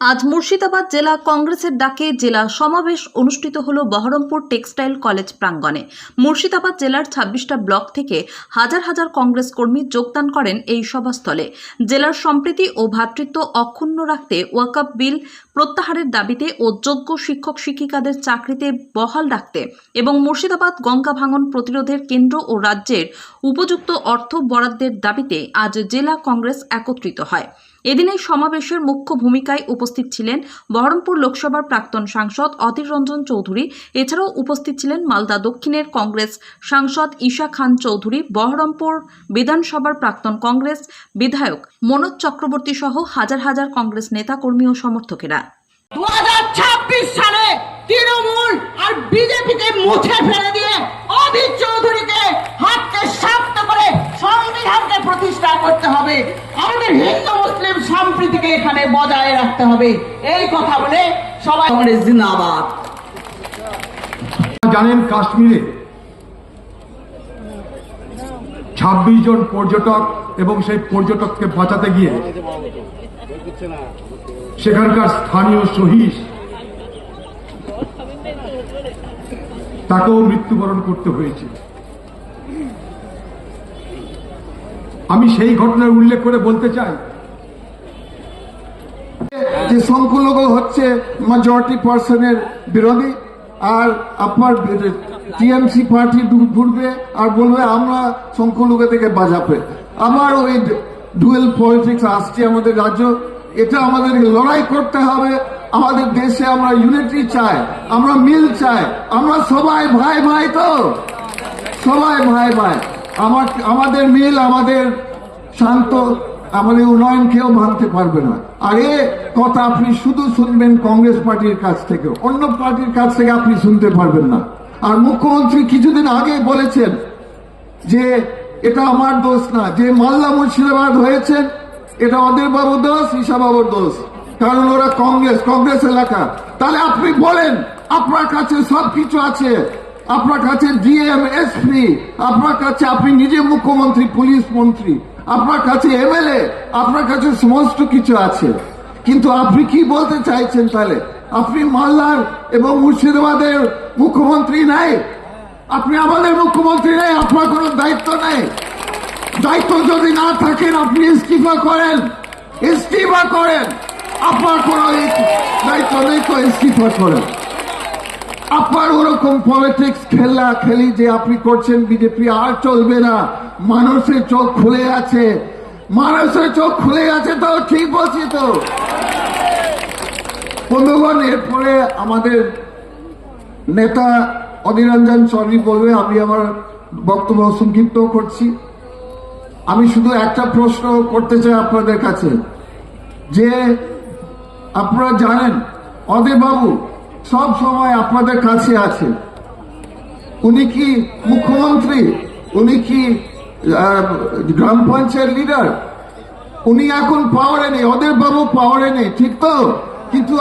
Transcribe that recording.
আজ মুর্শিদাবাদ জেলা কংগ্রেসের ডাকে জেলা সমাবেশ অনুষ্ঠিত হল বহরমপুর টেক্সটাইল কলেজ প্রাঙ্গণে। মুর্শিদাবাদ জেলার ছাব্বিশটা ব্লক থেকে হাজার হাজার কংগ্রেস কর্মী যোগদান করেন এই সভাস্থলে। জেলার সম্প্রীতি ও ভ্রাতৃত্ব অক্ষুণ্ণ রাখতে ওয়াকআপ বিল প্রত্যাহারের দাবিতে ও যোগ্য শিক্ষক শিক্ষিকাদের চাকরিতে বহাল রাখতে এবং মুর্শিদাবাদ গঙ্গা ভাঙন প্রতিরোধের কেন্দ্র ও রাজ্যের উপযুক্ত অর্থ বরাদ্দের দাবিতে আজ জেলা কংগ্রেস একত্রিত হয়। এদিন এই সমাবেশের মুখ্য ভূমিকায় উপস্থিত ছিলেন বহরমপুর লোকসভার প্রাক্তন সাংসদ অধীর রঞ্জন চৌধুরী। এছাড়াও উপস্থিত ছিলেন মালদা দক্ষিণের কংগ্রেস সাংসদ ঈশা খান চৌধুরী, বহরমপুর বিধানসভার প্রাক্তন কংগ্রেস বিধায়ক মনোজ চক্রবর্তী সহ হাজার হাজার কংগ্রেস নেতাকর্মী ও সমর্থকেরা। দু হাজার ছাব্বিশ সালে তৃণমূল আর বিজেপিকে মুছে ফেলে দিয়ে অধীর চৌধুরীকে হাতকে শান্ত করে সংবিধানকে প্রতিষ্ঠা করতে হবে আমাদের হিন্দু মুসলিম এখানে বজায় রাখতে হবে। এই কথা বলে সবাই কংগ্রেস জিন্দাবাদ। জানেন কাশ্মীরে ছাব্বিশ জন পর্যটক এবং সেই পর্যটককে বাঁচাতে গিয়ে সেখানকার স্থানীয় শহীদ তাকেও মৃত্যুবরণ করতে হয়েছে। আমি সেই ঘটনার উল্লেখ করে বলতে চাই যে সংখ্যালঘু হচ্ছে মেজরিটি পার্সনের বিরোধী আর আপনার টিএমসি পার্টি ঘুরবে আর বলবে, আমরা সংখ্যালঘু থেকে বাজাবে। আবার ওই ডুয়েল পলিটিক্স আসছে আমাদের রাজ্য। এটা আমাদের লড়াই করতে হবে। আমাদের দেশে আমরা ইউনিটি চাই, আমরা মিল চাই। আমরা সবাই ভাই ভাই তো। সবাই ভাই ভাই। আমার আমাদের মিল, আমাদের শান্ত আমাদের উন্নয়ন কেউ মানতে পারবে না। আর এ কথা আপনি শুধু শুনবেন কংগ্রেস পার্টির কাছ থেকে অন্য পার্টির কাছ থেকে আপনি শুনতে পারবেন না। আর মুখ্যমন্ত্রী কিছুদিন আগে বলেছেন যে, এটা আমার দোষ না। যে মাল্লা মুর্শিদাবাদ হয়েছে, এটা ওদের বাবুর দোষ বাবুর দোষ। কারণ ওরা কংগ্রেস কংগ্রেস এলাকা। তাহলে আপনি বলেন, আপনার কাছে সব কিছু আছে। আপনার কাছে ডিএম এসপি আপনার কাছে আপনি নিজে মুখ্যমন্ত্রী, পুলিশ মন্ত্রী, আপনার কাছে এমএলএ আপনার কাছে সমস্ত কিছু আছে। কিন্তু আপনি কি বলতে চাইছেন তাহলে? আপনি মালদার এবং মুর্শিদাবাদের মুখ্যমন্ত্রী নাই। আপনি আমাদের মুখ্যমন্ত্রী নাই, আপনার কোনো দায়িত্ব নাই। দায়িত্ব যদি না থাকেন, আপনি ইস্তিফা করেন। ইস্তিফা করেন। আপনার কোনো দায়িত্ব নেই তো ইস্তিফা করেন। আপনার ওরকম পলিটিক্স খেলা খেলি যে আপনি করছেন বিজেপি আর চলবে না। মানুষের চোখ খুলে আছে। মানুষের চোখ খুলে আছে তো, ঠিক বলছি তো। বন্ধুগণ, এরপরে আমাদের নেতা অধীরঞ্জন চৌধুরী বলবে, আমি আমার বক্তব্য সংক্ষিপ্ত করছি। আমি শুধু একটা প্রশ্ন করতে চাই আপনাদের কাছে। যে আপনারা জানেন অদেব বাবু সব সময় আপনাদের কাছে আছে উনি কি মুখ্যমন্ত্রী? উনি কি গ্রাম পঞ্চায়েত লিডার? উনি এখন পাওয়ারে নেই ওদের বাবু পাওয়ারে নেই, ঠিক তো? কিন্তু